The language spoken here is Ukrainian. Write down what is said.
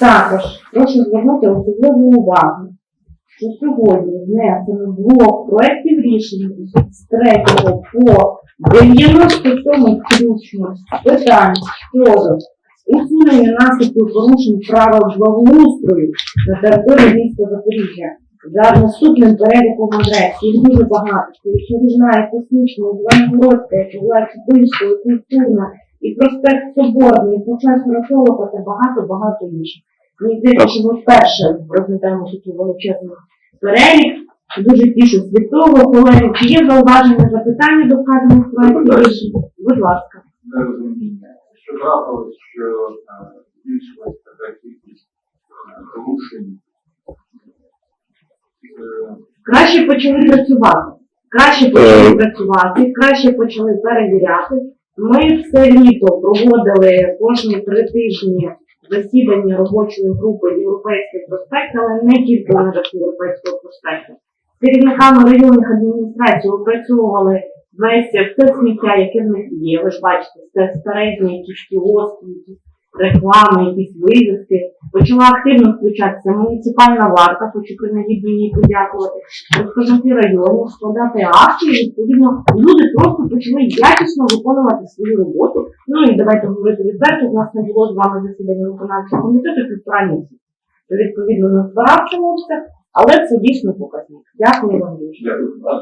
Також прошу звернути особливу увагу, що сьогодні внесено блок проєктів рішень з 3 по 97 включно питань щодо усунення наслідків порушень правил благоустрою на території міста Запоріжжя за наступним переліком адрес. Їх дуже багато. Це Чарівна, Космічна, Івангородська, і Вулиця Культурна, і проспект Соборний, і професора Толока та багато-багато інших. Мені здається, що ми вперше розглядаємо такий величезний перелік. Дуже тішусь від того, колеги, чи є зауваження, запитання до вказаних проєктів? Будь ласка. нерозуміння. Що трапилось, що е, збільшилась така кількість е, порушень. Е, Краще почали працювати. Краще почали працювати, краще почали перевіряти. Ми все літо проводили кожні три тижні засідання робочої групи Європейський проспект, але не тільки в Європейського проспекту. З керівниками районних адміністрацій опрацьовували весь те сміття, яке в них є. Ви ж бачите, це старезні якісь кіоски, якісь реклами, якісь вивіски. Почала активно включатися муніципальна варта, хочу принагідно їй подякувати, розказати району, складати акції, відповідно, люди просто почали якісно виконувати свою роботу. Ну і давайте говорити відверто, у нас не було з вами засідання виконавчого комітету півтора місяці. Відповідно, не збирався обсяг, але це дійсно показник. Дякую вам дуже.